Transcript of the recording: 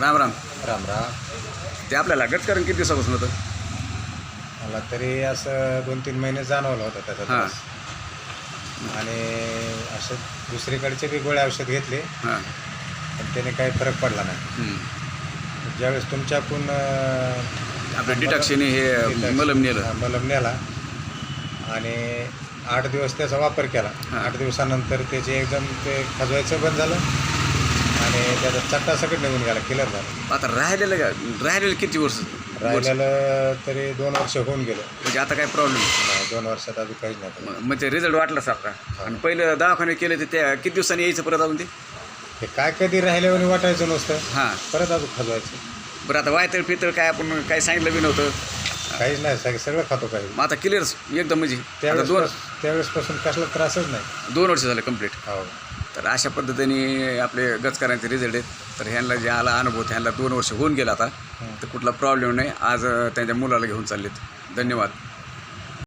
राम राम. राम राम. ते आपल्याला गटकरण किती दिवसापासून होतं? मला तरी असं दोन तीन महिने जाणवलं होतं त्याचा हां. त्रास आणि असं दुसरीकडचे बी गोळ्या औषध घेतले. हां. पण त्याने काही फरक पडला नाही. हम्म. ज्यावेळेस तुमच्याकडून अं, आपलं डिटॉक्सिनी हे मलम नेलं. हा, मलम नेला. आणि आठ दिवस त्याचा वापर केला. हां. आठ दिवसानंतर त्याचे एकदम ते खजवायचं बंद झालं. आणि त्याचा चट्टा सकट निघून गेला क्लिअर झाला. आता राहिलेलं का? राहिलेलं किती वर्ष? वर्ष? राहिलेलं तरी दोन वर्ष होऊन गेलं. म्हणजे आता काय प्रॉब्लेम नाही, दोन वर्षात अजून काहीच नाही म्हणजे रिझल्ट वाटला सारखा. आणि पहिलं दवाखाने केले ते त्या किती दिवसांनी यायचं परत अजून ते? ते काय कधी राहिल्यावर वाटायचं नसतं. हां. परत अजून खजवायचं. बरं आता वायतळ पितळ काय आपण काय सांगितलं बी नव्हतं. काहीच नाही सग- सगळं खातो काही. मग आता क्लिअर एकदम म्हणजे. आता त्यावेळेस दोन त्यावेळेसपासून कसला त्रासच नाही. दोन वर्ष झाले कंप्लीट हो. तर अशा पद्धतीने आपले गचकरांचे रिझल्ट आहेत. तर ह्यांना जे आला अनुभव ह्यांना दोन वर्ष होऊन गेला आता. तर कुठला प्रॉब्लेम नाही. आज त्यांच्या मुलाला घेऊन चाललेत. धन्यवाद.